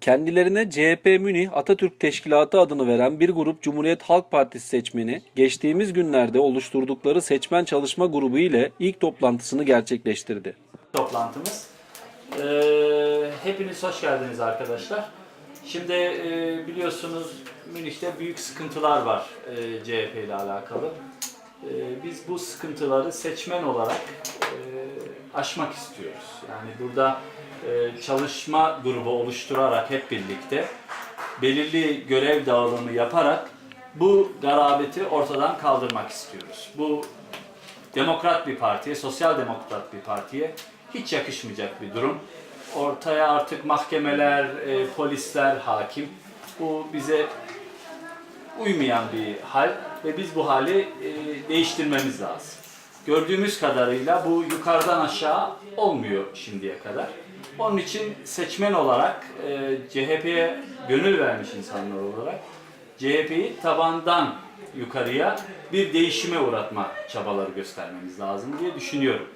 Kendilerine CHP Münih Atatürk Teşkilatı adını veren bir grup Cumhuriyet Halk Partisi seçmeni geçtiğimiz günlerde oluşturdukları seçmen çalışma grubu ile ilk toplantısını gerçekleştirdi. toplantımız. Ee, hepiniz hoş geldiniz arkadaşlar. Şimdi e, biliyorsunuz Münih'te büyük sıkıntılar var e, CHP ile alakalı. E, biz bu sıkıntıları seçmen olarak e, aşmak istiyoruz. Yani burada çalışma grubu oluşturarak hep birlikte belirli görev dağılımı yaparak bu garabeti ortadan kaldırmak istiyoruz. Bu demokrat bir partiye, sosyal demokrat bir partiye hiç yakışmayacak bir durum. Ortaya artık mahkemeler, e, polisler hakim. Bu bize uymayan bir hal ve biz bu hali e, değiştirmemiz lazım. Gördüğümüz kadarıyla bu yukarıdan aşağı olmuyor şimdiye kadar. Onun için seçmen olarak e, CHP'ye gönül vermiş insanlar olarak CHP'yi tabandan yukarıya bir değişime uğratma çabaları göstermemiz lazım diye düşünüyorum.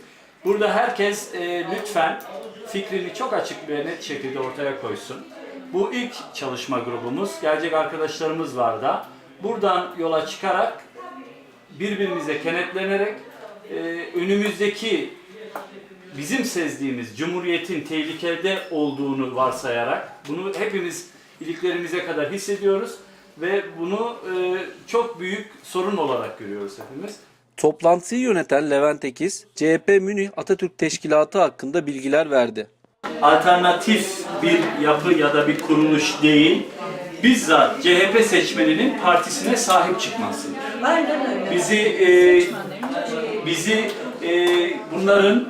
Burada herkes e, lütfen fikrini çok açık ve net şekilde ortaya koysun. Bu ilk çalışma grubumuz, gelecek arkadaşlarımız var da. Buradan yola çıkarak birbirimize kenetlenerek e, önümüzdeki bizim sezdiğimiz cumhuriyetin tehlikede olduğunu varsayarak bunu hepimiz iliklerimize kadar hissediyoruz ve bunu e, çok büyük sorun olarak görüyoruz hepimiz. Toplantıyı yöneten Levent Ekiz, CHP Münih Atatürk Teşkilatı hakkında bilgiler verdi. Alternatif bir yapı ya da bir kuruluş değil, bizzat CHP seçmeninin partisine sahip öyle. Bizi e, bizi e, bunların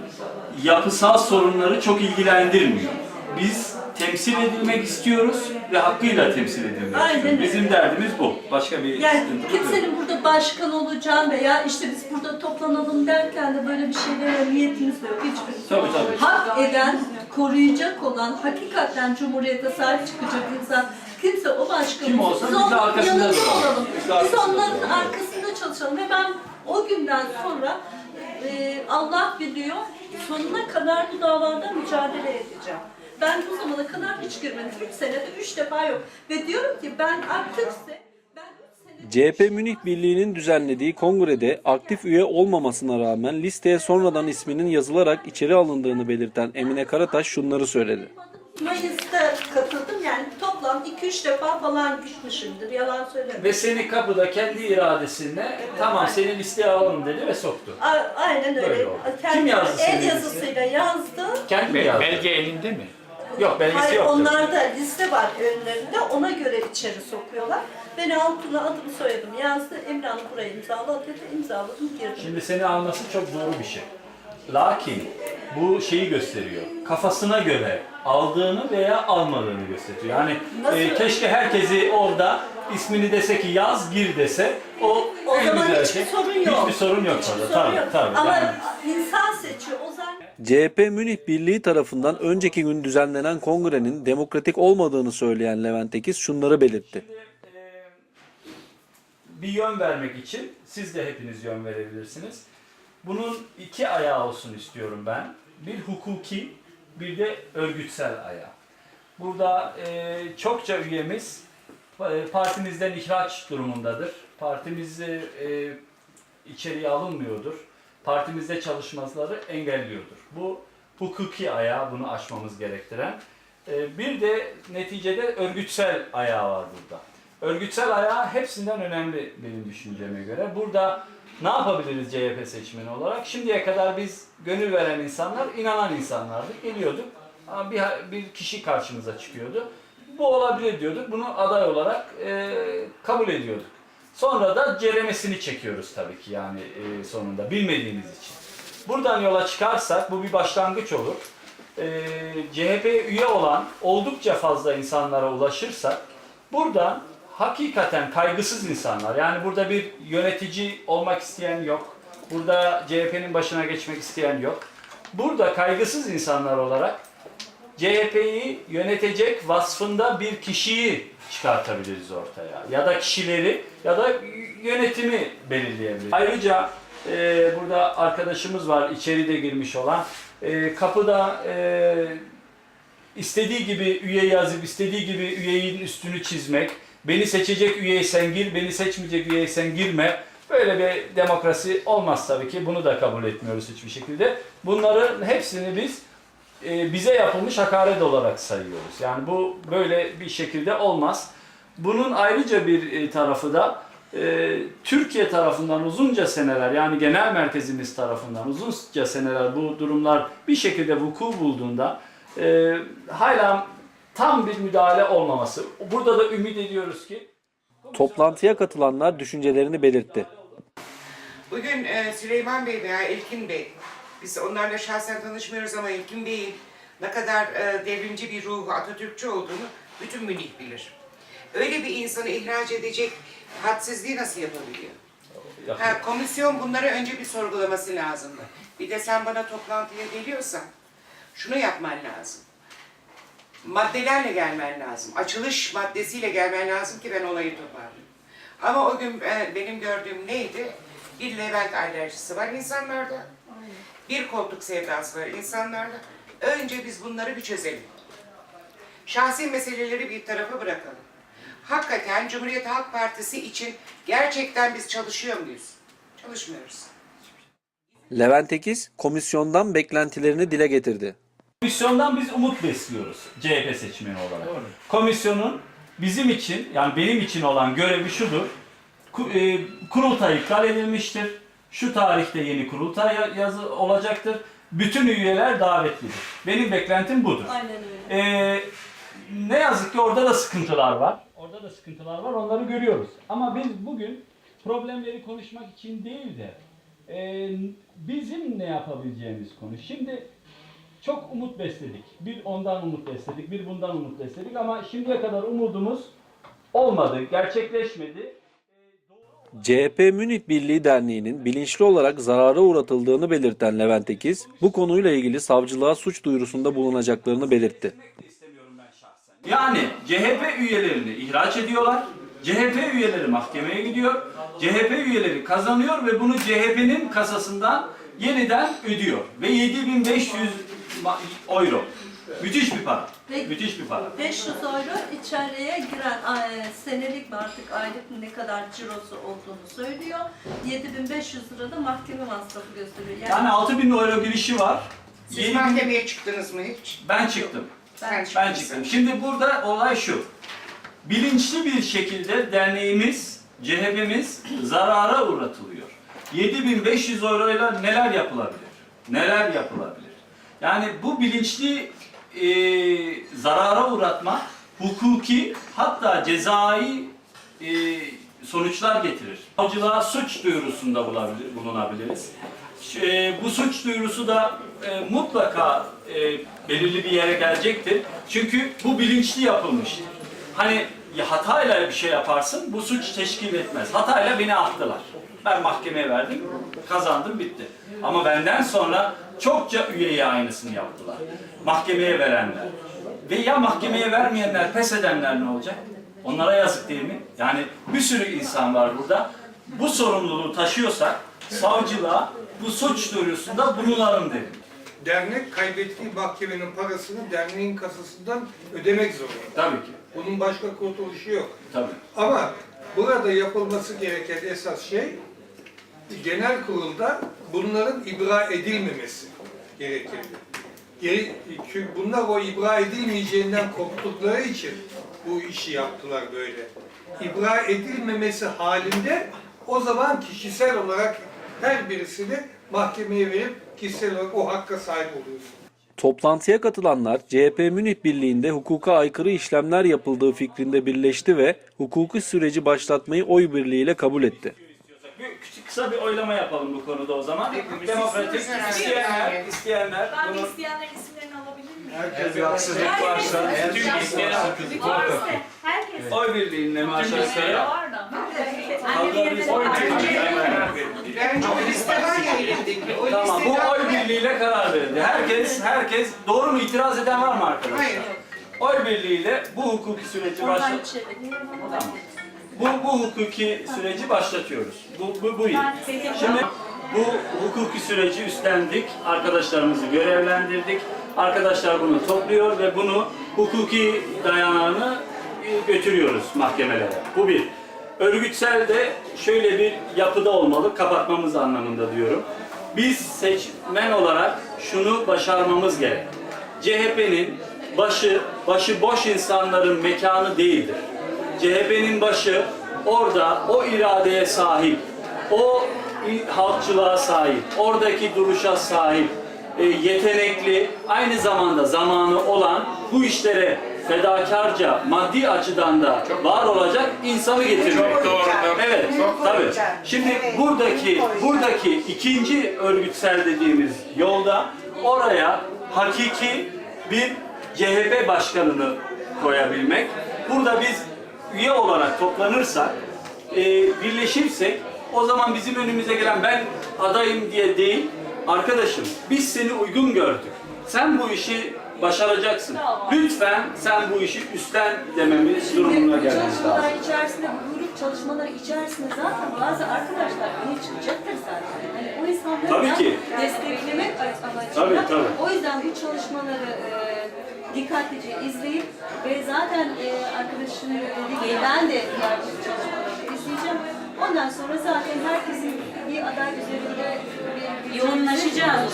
yapısal sorunları çok ilgilendirmiyor. Biz temsil edilmek istiyoruz ve hakkıyla temsil edilmek Aynen istiyoruz. öyle. Bizim derdimiz bu. Başka bir Yani sıkıntımız yok. kimsenin burada başkan olacağım veya işte biz burada toplanalım derken de böyle bir şeylere niyetimiz de yok. Hiçbirimiz. Tabii, tabii. Hak eden, koruyacak olan, hakikaten Cumhuriyete sahip çıkacak insan kimse o başkanın Kim olsa biz de onun arkasında yanında duralım. olalım. Biz Biz, arkasında onların duralım. arkasında çalışalım ve ben o günden sonra e, Allah biliyor sonuna kadar bu davada mücadele edeceğim. Ben bu zamana kadar hiç girmedim. Üç senede üç defa yok. Ve diyorum ki ben aktifse üç senede CHP Münih Birliği'nin düzenlediği kongrede aktif üye olmamasına rağmen listeye sonradan isminin yazılarak içeri alındığını belirten Emine Karataş şunları söyledi. Mayıs'ta katıldım 2-3 defa falan gitmişimdir yalan söylemiyorum. Ve seni kapıda kendi iradesiyle tamam seni listeye alalım dedi ve soktu. A- Aynen öyle. Böyle oldu. Kendi Kim yazdı senin El yazısıyla yazdı. Kendi mi Be- yazdı? belge elinde mi? Yok belgesi Hayır yoktu. onlarda liste var önlerinde ona göre içeri sokuyorlar. Beni altına adımı soyadım yazdı. Emre Hanım buraya imzala dedi. İmzaladım girdim. Şimdi seni alması çok doğru bir şey. Lakin bu şeyi gösteriyor. Kafasına göre aldığını veya almadığını gösteriyor. Yani e, keşke herkesi orada ismini dese ki yaz gir dese o, o en zaman güzel hiçbir şey. sorun yok. Hiçbir sorun yok Hiçbir orada. sorun Tabii yok. tabii. Ama Yani insan seçiyor. O zaman CHP Münih Birliği tarafından önceki gün düzenlenen kongrenin demokratik olmadığını söyleyen Levent Ekiz şunları belirtti. e, bir yön vermek için siz de hepiniz yön verebilirsiniz. Bunun iki ayağı olsun istiyorum ben. Bir hukuki, bir de örgütsel ayağı. Burada e, çokça üyemiz e, partimizden ihraç durumundadır. Partimiz e, e, içeriye alınmıyordur. Partimizde çalışmaları engelliyordur. Bu hukuki ayağı bunu aşmamız gerektiren. E, bir de neticede örgütsel ayağı var burada. Örgütsel ayağı hepsinden önemli benim düşünceme göre. Burada ne yapabiliriz CHP seçmeni olarak? Şimdiye kadar biz gönül veren insanlar, inanan insanlardık. Geliyorduk bir, bir kişi karşımıza çıkıyordu. Bu olabilir diyorduk. Bunu aday olarak e, kabul ediyorduk. Sonra da ceremesini çekiyoruz tabii ki yani e, sonunda bilmediğimiz için. Buradan yola çıkarsak bu bir başlangıç olur. E, CHP'ye üye olan oldukça fazla insanlara ulaşırsak buradan hakikaten kaygısız insanlar yani burada bir yönetici olmak isteyen yok. Burada CHP'nin başına geçmek isteyen yok. Burada kaygısız insanlar olarak CHP'yi yönetecek vasfında bir kişiyi çıkartabiliriz ortaya. Ya da kişileri ya da yönetimi belirleyebiliriz. Ayrıca e, burada arkadaşımız var içeri de girmiş olan. E, kapıda e, istediği gibi üye yazıp istediği gibi üyenin üstünü çizmek, beni seçecek üyeye sen gir, beni seçmeyecek üyeye sen girme. Böyle bir demokrasi olmaz tabii ki. Bunu da kabul etmiyoruz hiçbir şekilde. Bunların hepsini biz e, bize yapılmış hakaret olarak sayıyoruz. Yani bu böyle bir şekilde olmaz. Bunun ayrıca bir e, tarafı da e, Türkiye tarafından uzunca seneler yani genel merkezimiz tarafından uzunca seneler bu durumlar bir şekilde vuku bulduğunda e, hala tam bir müdahale olmaması. Burada da ümit ediyoruz ki Toplantıya katılanlar düşüncelerini belirtti. Bugün e, Süleyman Bey veya İlkin Bey, biz onlarla şahsen tanışmıyoruz ama İlkin Bey'in ne kadar e, devrimci bir ruhu, Atatürkçü olduğunu bütün Münih bilir. Öyle bir insanı ihraç edecek hadsizliği nasıl yapabiliyor? Ha, komisyon bunları önce bir sorgulaması lazımdı. Bir de sen bana toplantıya geliyorsan şunu yapman lazım. Maddelerle gelmen lazım. Açılış maddesiyle gelmen lazım ki ben olayı toparlayayım. Ama o gün e, benim gördüğüm neydi? Bir Levent alerjisi var insanlarda. Bir koltuk sevdası var insanlarda. Önce biz bunları bir çözelim. Şahsi meseleleri bir tarafa bırakalım. Hakikaten Cumhuriyet Halk Partisi için gerçekten biz çalışıyor muyuz? Çalışmıyoruz. Levent Ekiz komisyondan beklentilerini dile getirdi. Komisyondan biz umut besliyoruz CHP seçmeni olarak. Komisyonun bizim için yani benim için olan görevi şudur. E, Kurultay iptal edilmiştir. Şu tarihte yeni kurultay ya- yazı olacaktır. Bütün üyeler davetlidir. Benim beklentim budur. Aynen öyle. Ee, ne yazık ki orada da sıkıntılar var. Orada da sıkıntılar var, onları görüyoruz. Ama biz bugün problemleri konuşmak için değil de e, bizim ne yapabileceğimiz konu. Şimdi çok umut besledik. Bir ondan umut besledik, bir bundan umut besledik ama şimdiye kadar umudumuz olmadı, gerçekleşmedi. CHP Münih Birliği Derneği'nin bilinçli olarak zarara uğratıldığını belirten Levent Ekiz, bu konuyla ilgili savcılığa suç duyurusunda bulunacaklarını belirtti. istemiyorum ben şahsen. Yani CHP üyelerini ihraç ediyorlar. CHP üyeleri mahkemeye gidiyor. CHP üyeleri kazanıyor ve bunu CHP'nin kasasından yeniden ödüyor. Ve 7500 ma- euro. Müthiş bir para. Peki. Müthiş bir para. 500 euro içeriye giren e, senelik mi artık aylık mı ne kadar cirosu olduğunu söylüyor. 7500 lira da mahkeme masrafı gösteriyor. Yani, Yani 6000 euro girişi var. Siz 7000 mahkemeye çıktınız mı hiç? ben çıktım. Sen Ben çıktın. çıktım. Şimdi burada olay şu. Bilinçli bir şekilde derneğimiz, CHP'miz zarara uğratılıyor. 7500 euroyla neler yapılabilir? Neler yapılabilir? Yani bu bilinçli e, zarara uğratma hukuki hatta cezai e, sonuçlar getirir. Savcılığa suç duyurusunda bulunabiliriz. E, bu suç duyurusu da e, mutlaka e, belirli bir yere gelecektir. Çünkü bu bilinçli yapılmıştır. Hani ya hatayla bir şey yaparsın, bu suç teşkil etmez. Hatayla beni attılar. Ben mahkemeye verdim, kazandım, bitti. Ama benden sonra çokça üyeye aynısını yaptılar. Mahkemeye verenler. Ve ya mahkemeye vermeyenler, pes edenler ne olacak? Onlara yazık değil mi? Yani bir sürü insan var burada. Bu sorumluluğu taşıyorsak savcılığa bu suç duyurusunda bulunalım derim. dernek kaybettiği mahkemenin parasını derneğin kasasından ödemek zorunda. Tabii ki. Bunun başka kurtuluşu yok. Tabii. Ama burada yapılması gereken esas şey genel kurulda bunların ibra edilmemesi gerekirdi. Geri, bunlar o ibra edilmeyeceğinden korktukları için bu işi yaptılar böyle. İbra edilmemesi halinde o zaman kişisel olarak her birisini mahkemeye verip kişisel olarak o hakka sahip oluyorsun. Toplantıya katılanlar CHP Münih Birliği'nde hukuka aykırı işlemler yapıldığı fikrinde birleşti ve hukuki süreci başlatmayı oy birliğiyle kabul etti. Bir kısa bir oylama yapalım bu konuda o zaman. Hepimiz Demokratik isteyenler, isteyenler Ben bunu de isteyenlerin isimlerini alabilir miyim? Herkes bir haksızlık varsa, Herkes- tüm isteyen Varsa, herkes. oy birliğiyle aşağı yukarı Var da. Oy o liste var ya. O Tamam bu listeden- oy birliğiyle karar verildi. Herkes, herkes doğru mu itiraz eden var mı arkadaşlar? Hayır. Oy birliğiyle bu hukuki süreci içeri. Tamam. Bu, bu hukuki süreci başlatıyoruz. Bu, bu, bu benim- Şimdi bu hukuki süreci üstlendik, arkadaşlarımızı görevlendirdik. Arkadaşlar bunu topluyor ve bunu hukuki dayanağını e, götürüyoruz mahkemelere. Bu bir. Örgütsel de şöyle bir yapıda olmalı, kapatmamız anlamında diyorum. Biz seçmen olarak şunu başarmamız gerek. CHP'nin başı, başı boş insanların mekanı değildir. CHP'nin başı orada o iradeye sahip, o halkçılığa sahip, oradaki duruşa sahip, e, yetenekli, aynı zamanda zamanı olan bu işlere fedakarca, maddi açıdan da var olacak insanı getirmek. Çok doğru. Evet, tabii. Şimdi buradaki buradaki ikinci örgütsel dediğimiz yolda oraya hakiki bir CHP başkanını koyabilmek. Burada biz üye olarak toplanırsak, e, birleşirsek o zaman bizim önümüze gelen ben adayım diye değil, arkadaşım biz seni uygun gördük. Sen bu işi başaracaksın. Lütfen sen bu işi üstlen dememiz durumuna gelmemiz lazım. çalışmalar içerisinde, bu grup çalışmaları içerisinde zaten bazı arkadaşlar öne çıkacaktır zaten. Hani o insanları Tabii ki. desteklemek amacıyla. Tabii, tabii. O yüzden bu çalışmaları e, dikkatlice izleyip ve zaten e, arkadaşın dediği ben de diğer bu çalışmaları izleyeceğim. Ondan sonra zaten herkesin bir aday üzerinde bir, Yoğunlaşacağız.